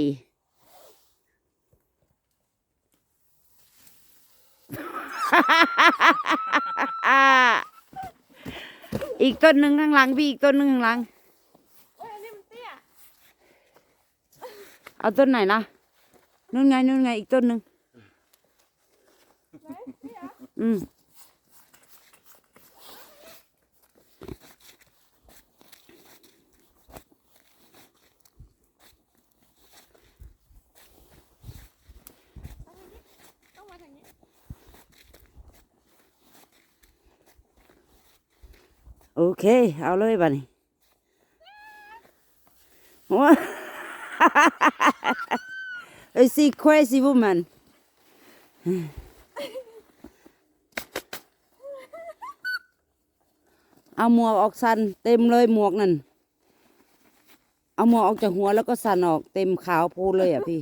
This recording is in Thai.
อีกต้นหนึ่งข้างหลังพี่อีกต้นหนึ่งข้างหลังโอ้ยอันนี้มันเตี้ยเอาต้นไหนนะนู่นไงนู่นไงอีกต้นหนึ่งไหนนี่เหรออืม ต้องมาทางนี้ โอเค เอาเลยบ้านี่ว้า I see crazy woman เอาหมวกออกสันเต็มเลยหมวกนั่น เอาหมวกออกจากหัวแล้วก็สันออกเต็มขาวโพลนเลยอะพี่